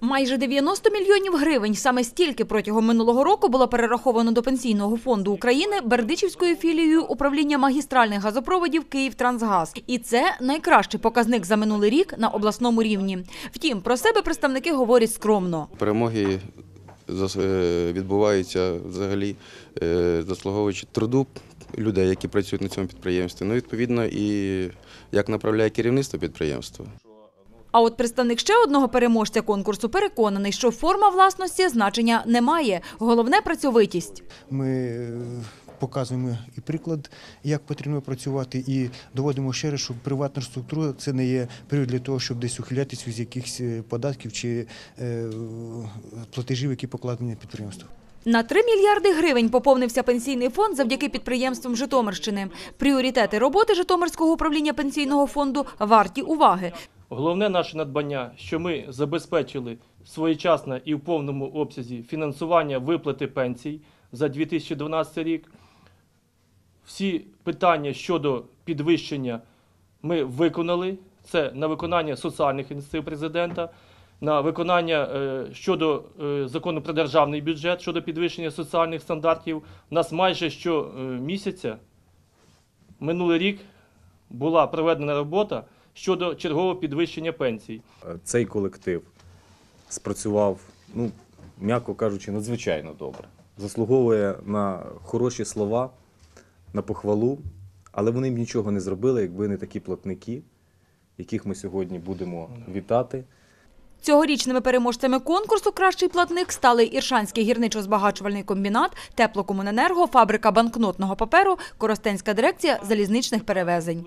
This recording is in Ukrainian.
Майже 90 мільйонів гривень саме стільки протягом минулого року було перераховано до Пенсійного фонду України Бердичівською філією управління магістральних газопроводів «Київтрансгаз». І це найкращий показник за минулий рік на обласному рівні. Втім, про себе представники говорять скромно. Перемоги е, відбуваються взагалі е, заслуговуючи труду людей, які працюють на цьому підприємстві. Ну, відповідно, і як направляє керівництво підприємства. А от представник ще одного переможця конкурсу переконаний, що форма власності значення не має. Головне – працьовитість. Ми е, показуємо і приклад, як потрібно працювати, і доводимо ще раз, що приватна структура це не є привід для того, щоб десь ухилятися від якихось е, податків чи е, платежів, які покладені на підприємство. На 3 мільярди гривень поповнився пенсійний фонд завдяки підприємствам Житомирщини. Пріоритети роботи Житомирського управління пенсійного фонду варті уваги. Головне наше надбання, що ми забезпечили своєчасне і в повному обсязі фінансування виплати пенсій за 2012 рік. Всі питання щодо підвищення ми виконали. Це на виконання соціальних ініціатив президента, на виконання е, щодо е, закону про державний бюджет, щодо підвищення соціальних стандартів. У нас майже щомісяця минулий рік була проведена робота щодо чергового підвищення пенсій. цей колектив спрацював, ну, м'яко кажучи, надзвичайно добре. Заслуговує на хороші слова, на похвалу, але вони б нічого не зробили, якби не такі платники, яких ми сьогодні будемо вітати. Цьогорічними переможцями конкурсу «Кращий платник» стали Іршанський гірничо-збагачувальний комбінат, Теплокомуненерго, фабрика банкнотного паперу, Коростенська дирекція залізничних перевезень.